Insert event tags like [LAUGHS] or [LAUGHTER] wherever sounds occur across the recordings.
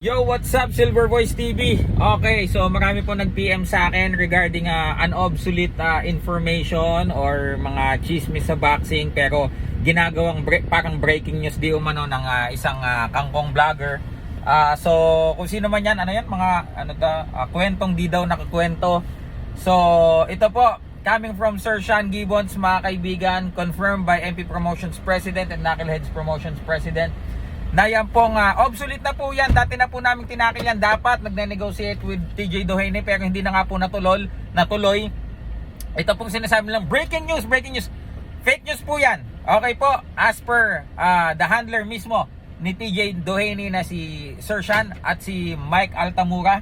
Yo, what's up Silver Voice TV? Okay, so marami po nag-PM sa akin regarding uh, an obsolete uh, information or mga chismis sa boxing pero ginagawang bre- parang breaking news di umano ng uh, isang uh, kangkong vlogger. Ah, so kung sino man yan, ano yan, mga ano ta, ah, kwentong di daw nakakwento. So ito po, coming from Sir Sean Gibbons, mga kaibigan, confirmed by MP Promotions President and Knuckleheads Promotions President na yan pong ah, obsolete na po yan. Dati na po namin tinakil yan. Dapat nagne-negotiate with TJ Doheny pero hindi na nga po natulol, natuloy. Ito pong sinasabi lang, breaking news, breaking news. Fake news po yan. Okay po, as per ah, the handler mismo ni TJ Doheny na si Sir Sean at si Mike Altamura.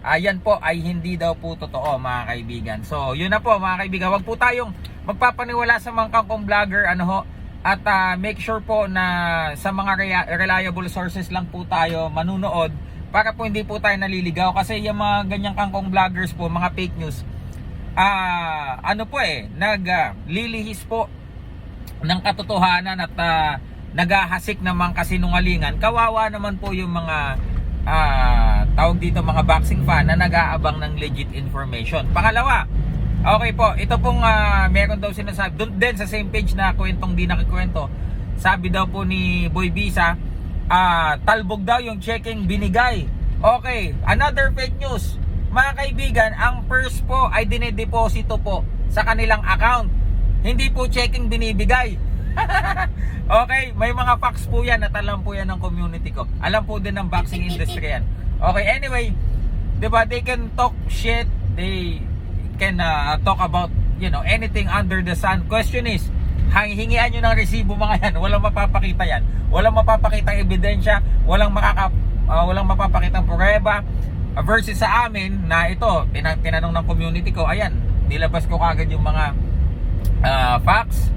Ayan po ay hindi daw po totoo mga kaibigan. So yun na po mga kaibigan. Huwag po tayong magpapaniwala sa mga kangkong vlogger ano ho. At ah, make sure po na sa mga reliable sources lang po tayo manunood para po hindi po tayo naliligaw. Kasi yung mga ganyang kangkong vloggers po, mga fake news ah ano po eh naglilihis po ng katotohanan at ah, naghahasik ng mga kasinungalingan. Kawawa naman po yung mga ah, tawag dito mga boxing fan na nag-aabang ng legit information. Pangalawa okay po ito pong ah, meron daw sinasabi doon din sa same page na kwentong di nakikwento sabi daw po ni Boy Bisa ah, talbog daw yung checking binigay okay another fake news mga kaibigan ang purse po ay dinedeposito po sa kanilang account hindi po checking binibigay [LAUGHS] okay, may mga facts po yan at alam po yan ng community ko. Alam po din ng boxing [LAUGHS] industry yan. Okay, anyway, 'di ba? They can talk shit, they can uh, talk about, you know, anything under the sun. Question is, hingian nyo ng resibo mga yan. Walang mapapakita yan. Walang mapapakita ebidensya, walang makaka uh, walang mapapakitang prueba Uh, versus sa amin na ito, tina- tinanong ng community ko, ayan, nilabas ko kagad yung mga uh, facts,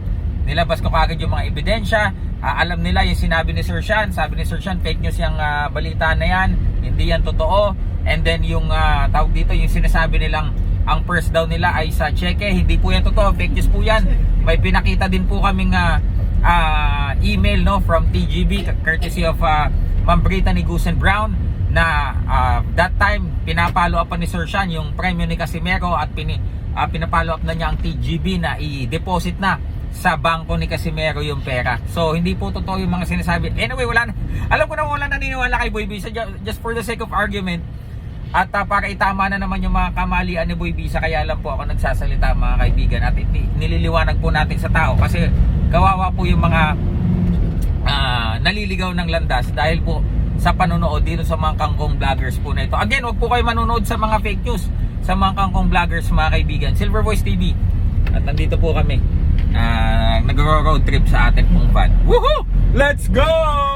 nilabas ko kagad yung mga ebidensya, Ah, alam nila yung sinabi ni Sir Sean, sabi ni Sir Sean, fake news yung ah, balita na yan, hindi yan totoo, and then yung ah, tawag dito, yung sinasabi nilang ang purse daw nila ay sa cheque, hindi po yan totoo, fake news po yan, may pinakita din po kaming ah, ah, email no from TGB courtesy of uh, Ma'am Brittany Gusen Brown na ah, that time pinapalo up ni Sir Sean yung premyo ni Casimero at pini, ah, pinapalo up na niya ang TGB na i-deposit na sa bangko ni Casimero yung pera. So hindi po totoo yung mga sinasabi. Anyway, wala na. Alam ko na wala naniniwala kay Boy Bisa ju- just for the sake of argument. At ah, para itama na naman yung mga kamalian ni Boy Bisa kaya lang po ako nagsasalita mga kaibigan at nililiwanag po natin sa tao kasi kawawa po yung mga ah, naliligaw ng landas dahil po sa panonood dito sa mga kangkong vloggers po na ito. Again, wag po kayo manonood sa mga fake news sa mga kangkong vloggers mga kaibigan. Silver Voice TV. At nandito po kami. Uh, nag-road trip sa atin pong van. Woohoo! Let's go!